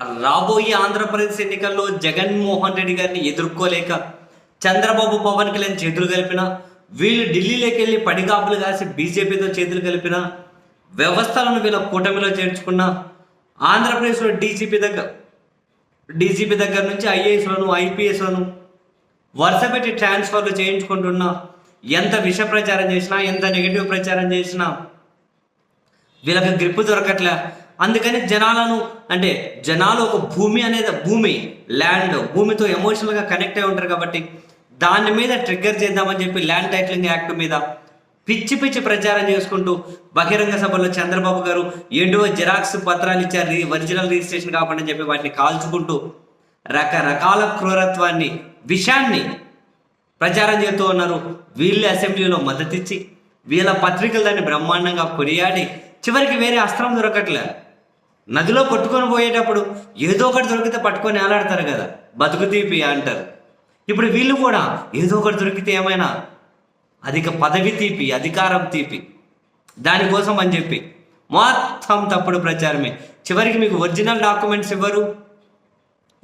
రాబోయే ఆంధ్రప్రదేశ్ ఎన్నికల్లో జగన్మోహన్ రెడ్డి గారిని ఎదుర్కోలేక చంద్రబాబు పవన్ కళ్యాణ్ చేతులు కలిపిన వీళ్ళు ఢిల్లీలోకి వెళ్ళి పడిగాపులు కాసి బీజేపీతో చేతులు కలిపిన వ్యవస్థలను వీళ్ళ కూటమిలో చేర్చుకున్న ఆంధ్రప్రదేశ్లో డీజీపీ దగ్గర డీజీపీ దగ్గర నుంచి ఐఏఎస్లను ఐపీఎస్లను వరుసపెట్టి ట్రాన్స్ఫర్లు చేయించుకుంటున్నా ఎంత విష ప్రచారం చేసినా ఎంత నెగిటివ్ ప్రచారం చేసినా వీళ్ళకి గ్రిప్ దొరకట్లే. అందుకని జనాలను అంటే జనాలు ఒక భూమి అనేది భూమి ల్యాండ్ భూమితో ఎమోషనల్గా కనెక్ట్ అయి ఉంటారు కాబట్టి దాని మీద ట్రిగ్గర్ చేద్దామని చెప్పి ల్యాండ్ టైటిలింగ్ యాక్ట్ మీద పిచ్చి పిచ్చి ప్రచారం చేసుకుంటూ బహిరంగ సభలో చంద్రబాబు గారు ఏంటో జిరాక్స్ పత్రాలు ఇచ్చారు ఒరిజినల్ రిజిస్ట్రేషన్ కాకుండా చెప్పి వాటిని కాల్చుకుంటూ రకరకాల క్రూరత్వాన్ని విషాన్ని ప్రచారం చేస్తూ ఉన్నారు. వీళ్ళ అసెంబ్లీలో మద్దతిచ్చి వీళ్ళ పత్రికలు దాన్ని బ్రహ్మాండంగా కొనియాడి చివరికి వేరే అస్త్రం దొరకట్లే. నదిలో పట్టుకొని పోయేటప్పుడు ఏదో ఒకటి దొరికితే పట్టుకొని ఏలాడతారు కదా. బతుకు తీపి అంటారు. ఇప్పుడు వీళ్ళు కూడా ఏదో ఒకటి దొరికితే ఏమైనా అధిక పదవి తీపి అధికారం తీపి. దానికోసం అని చెప్పి మొత్తం తప్పుడు ప్రచారమే. చివరికి మీకు ఒరిజినల్ డాక్యుమెంట్స్ ఇవ్వరు.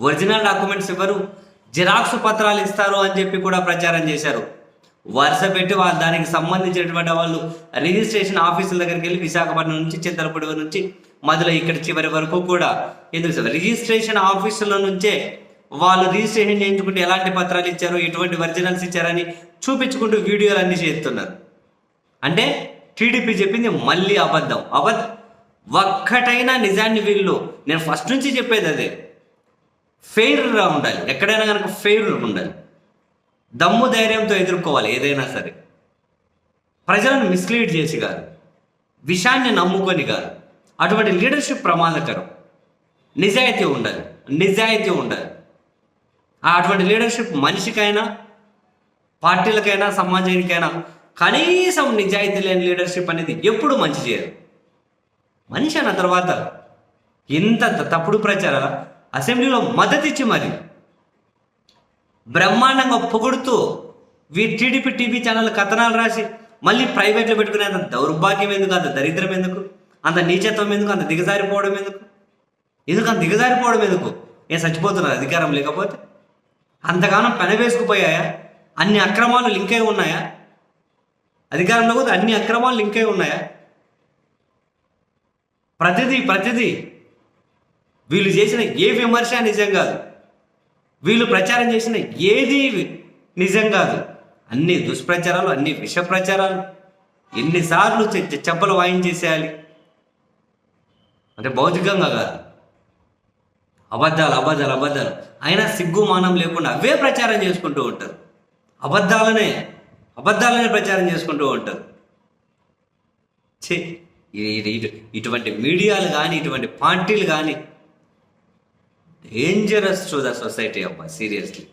ఒరిజినల్ డాక్యుమెంట్స్ ఇవ్వరు. జిరాక్స్ పత్రాలు ఇస్తారు అని చెప్పి కూడా ప్రచారం చేశారు. వరుస పెట్టి వాళ్ళు దానికి సంబంధించినటువంటి వాళ్ళు రిజిస్ట్రేషన్ ఆఫీసుల దగ్గరికి వెళ్ళి విశాఖపట్నం నుంచి చింతలపూడి నుంచి మొదలు ఇక్కడ చివరి వరకు కూడా. ఎందుకు సార్? రిజిస్ట్రేషన్ ఆఫీసుల నుంచే వాళ్ళు రిజిస్ట్రేషన్ చేయించుకుంటే ఎలాంటి పత్రాలు ఇచ్చారు ఎటువంటి ఒరిజినల్స్ ఇచ్చారని చూపించుకుంటూ వీడియోలు అన్ని చేస్తున్నారు. అంటే టీడీపీ చెప్పింది మళ్ళీ అబద్ధం. అబద్ధ ఒక్కటైనా నిజాన్ని వీళ్ళు. నేను ఫస్ట్ నుంచి చెప్పేది అదే. ఫెయిర్గా ఉండాలి. ఎక్కడైనా కనుక ఫెయిర్ ఉండాలి. దమ్ము ధైర్యంతో ఎదుర్కోవాలి ఏదైనా సరే. ప్రజలను మిస్లీడ్ చేసి కాదు. విషాన్ని నమ్ముకొని కాదు. అటువంటి లీడర్షిప్ ప్రమాదకరం. నిజాయితీ ఉండదు. నిజాయితీ ఉండదు. ఆ అటువంటి లీడర్షిప్ మనిషికైనా పార్టీలకైనా సమాజానికైనా కనీసం నిజాయితీ లేని లీడర్షిప్ అనేది ఎప్పుడు మంచి చేయదు. మనిషి అన్న తర్వాత ఇంత తప్పుడు ప్రచారాల అసెంబ్లీలో మద్దతు ఇచ్చి మరి బ్రహ్మాండంగా పొగుడుతూ వీ టీడీపీ టీవీ ఛానల్ కథనాలు రాసి మళ్ళీ ప్రైవేట్లో పెట్టుకునే అంత దౌర్భాగ్యం ఎందుకు అంత దరిద్రం ఎందుకు? అంత నీచత్వం ఎందుకు? అంత దిగజారిపోవడం ఎందుకు? ఎందుకు అంత దిగజారిపోవడం ఎందుకు? ఏ చచ్చిపోతున్నారు? అధికారం లేకపోతే? అంతగానం పెనవేసుకుపోయాయా? అన్ని అక్రమాలు లింక్ అయి ఉన్నాయా? అధికారంలో కూడా అన్ని అక్రమాలు లింక్ అయి ఉన్నాయా? ప్రతిదీ ప్రతిదీ వీళ్ళు చేసిన ఏ విమర్శ నిజం కాదు. వీళ్ళు ప్రచారం చేసిన ఏది నిజం కాదు. అన్ని దుష్ప్రచారాలు అన్ని విష ప్రచారాలు ఎన్నిసార్లు చెప్పలు వాయించేసేయాలి. అంటే భౌతికంగా కాదు. అబద్ధాలు అబద్ధాలు అబద్ధాలు. అయినా సిగ్గు మానం లేకుండా అవే ప్రచారం చేసుకుంటూ ఉంటారు. అబద్ధాలనే అబద్ధాలనే ప్రచారం చేసుకుంటూ ఉంటారు. చే ఇది- ఇటువంటి మీడియాలు కానీ ఇటువంటి పార్టీలు కానీ డేంజరస్ టు ద సొసైటీ అబ్బా సీరియస్లీ